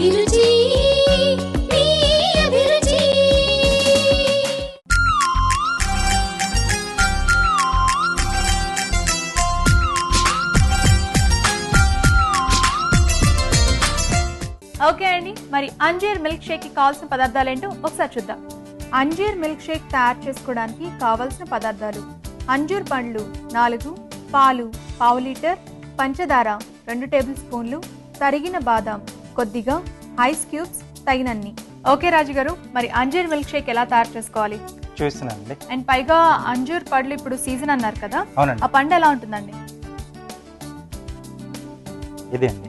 అభిరుచి మీ అభిరుచి. ఓకే అండి మరి అంజీర్ మిల్క్ షేక్కి కావాల్సిన పదార్థాలు ఏంటో ఒకసారి చూద్దాం. అంజీర్ మిల్క్ షేక్ తయారు చేసుకోవడానికి కావలసిన పదార్థాలు అంజూర్ పండ్లు నాలుగు పాలు పావు లీటర్ పంచదార రెండు టేబుల్ స్పూన్లు తరిగిన బాదాం కొద్దిగా ఐస్ క్యూబ్స్ తగినన్ని. ఓకే రాజు గారు మరి అంజీర్ మిల్క్ షేక్ ఎలా తయారు చేసుకోవాలి? చూస్తున్నానండి. అండ్ పైగా అంజూర్ పండ్లు ఇప్పుడు సీజన్ అన్నారు కదా అవునండి. ఆ పండు ఎలా ఉంటుందండి? ఇదే అండి.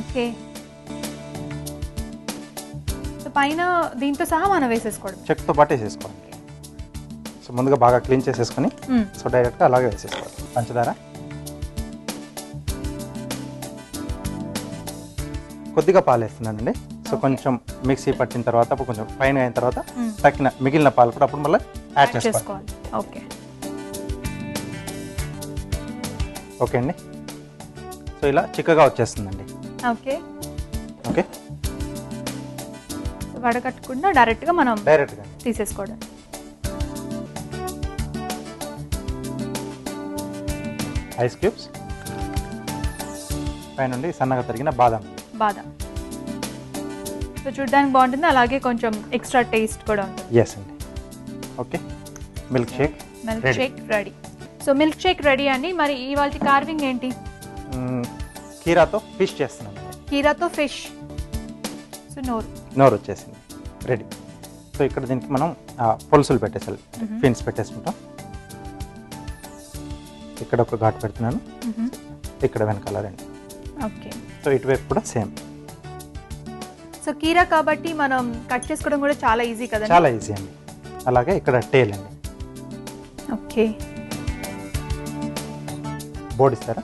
ఓకే. పైన దీంతో సహా మనం వేసేసుకోవడం. చెక్తో పాటు వేసేసుకోవాలి సో ముందుగా బాగా క్లీన్ చేసేసుకొని. సో డైరెక్ట్గా అలాగే వేసేసుకోవాలి పంచదార. కొద్దిగా పాలు వేస్తున్నానండి సో. కొంచెం మిక్సీ పట్టిన తర్వాత అప్పుడు కొంచెం ఫైన్ అయిన తర్వాత. తక్కిన మిగిలిన పాలు కూడా అప్పుడు మళ్ళీ యాడ్ చేసుకోవాలి. ఓకే. ఓకే అండి. సో ఇలా చిక్కగా వచ్చేస్తుందండి. ఓకే. ఓకే. సో వడకట్టకుండా డైరెక్ట్గా మనం డైరెక్ట్గా. తీసేసుకోవడం. Ice cubes. పైనుండి సన్నగా తరిగిన బాదం. బాదం సో చూడడానికి బాగుంటుంది. అలాగే కొంచెం ఎక్స్ట్రా టేస్ట్ కూడా ఉంటుంది. ఎస్ అండి. Okay milk shake milk. Shake ready so milk shake ready అండి. మరి ఇవాళ కార్వింగ్ ఏంటి? కీరాతో ఫిష్ చేస్తున్నాను కీరాతో ఫిష్ సో నోరు. నోరు వచ్చేసింది. రెడీ సో ఇక్కడ దీనికి మనం పులుసులు పెట్టేసాలి. ఫిన్స్ పెట్టేసుకుంటాం. ఇక్కడ ఒక ఘాటు పెడుతున్నాను. ఇక్కడ వెనకాల రెండు. ఓకే. సో ఇటువైపు కూడా సేమ్. సో కీరా కాబట్టి మనం కట్ చేసుకోవడం కూడా చాలా ఈజీ కదా చాలా ఈజీ అండి. అలాగే ఇక్కడ టేల్ అండి. ఓకే. బోర్డు ఇస్తారా?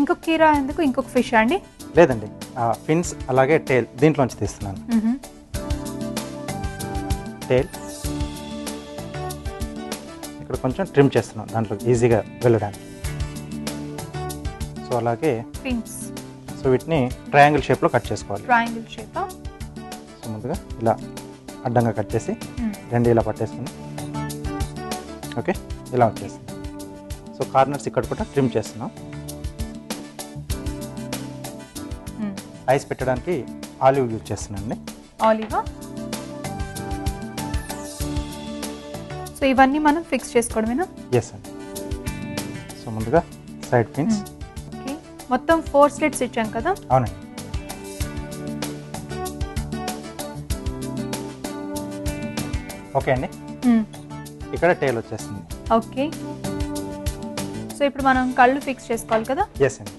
ఇంకొక కీరా ఎందుకు? ఇంకొక ఫిష్ అండి? లేదండి. ఆ ఫిన్స్ అలాగే టేల్ దీంట్లోంచి తీస్తున్నాను. టేల్. ఇక్కడ కొంచెం ట్రిమ్ చేస్తున్నాను దాంట్లో ఈజీగా వెళ్ళడానికి. సో అలాగే సో వీటిని ట్రయాంగిల్ షేప్లో కట్ చేసుకోవాలి. ట్రయాంగిల్ షేప్ సో ముందుగా ఇలా అడ్డంగా కట్ చేసి రెండు ఇలా పట్టేసుకుని ఓకే ఇలా వచ్చేస్తుంది. సో కార్నర్స్ ఇక్కడ కూడా ట్రిమ్ చేస్తున్నాం. ఐస్ పెట్టడానికి ఆలివ్ యూజ్ చేస్తున్నానండి. ఆలివా? సో ఇవన్నీ మనం ఫిక్స్ చేసుకోవడమేనా? ఎస్ అండి సో ముందుగా సైడ్ పిన్స్ ఓకే మొత్తం ఫోర్ స్లిట్స్ ఇచ్చాం కదా? అవునండి. ఓకే అండి. ఇక్కడ టేల్ వచ్చేస్తుంది. ఓకే సో ఇప్పుడు మనం కళ్ళు ఫిక్స్ చేసుకోవాలి కదా? ఎస్ అండి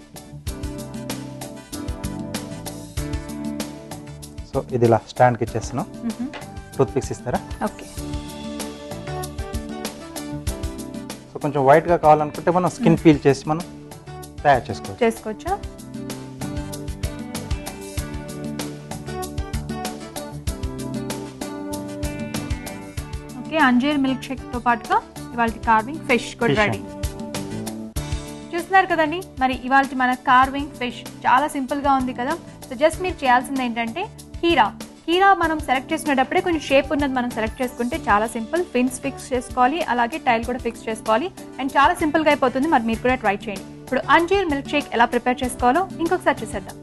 సో ఇది ఇలా స్టాండ్కి ఇచ్చేస్తున్నాం. టూత్ పిక్స్ ఇస్తారా? ఓకే సో కొంచెం వైట్గా కావాలనుకుంటే మనం స్కిన్ పీల్ చేసి మనం తయారు చేసుకోవచ్చు. చేసుకోవచ్చా? ఓకే అంజీర్ మిల్క్ షేక్తో పాటుగా ఇవాళ కార్వింగ్ ఫిష్ కూడా రెడీ చూస్తున్నారు కదండి మరి ఇవాళ మన కార్వింగ్ ఫిష్ చాలా సింపుల్గా ఉంది కదా. సో జస్ట్ మీరు చేయాల్సింది ఏంటంటే కీరా కీరా మనం సెలెక్ట్ చేసుకునేటప్పుడే కొంచెం షేప్ ఉన్నది మనం సెలెక్ట్ చేసుకుంటే చాలా సింపుల్. ఫిన్స్ ఫిక్స్ చేసుకోవాలి అలాగే టైల్ కూడా ఫిక్స్ చేసుకోవాలి. అండ్ చాలా సింపుల్గా అయిపోతుంది. మరి మీరు కూడా ట్రై చేయండి. ఇప్పుడు అంజీర్ మిల్క్ షేక్ ఎలా ప్రిపేర్ చేసుకోవాలో ఇంకొకసారి చూసేద్దాం.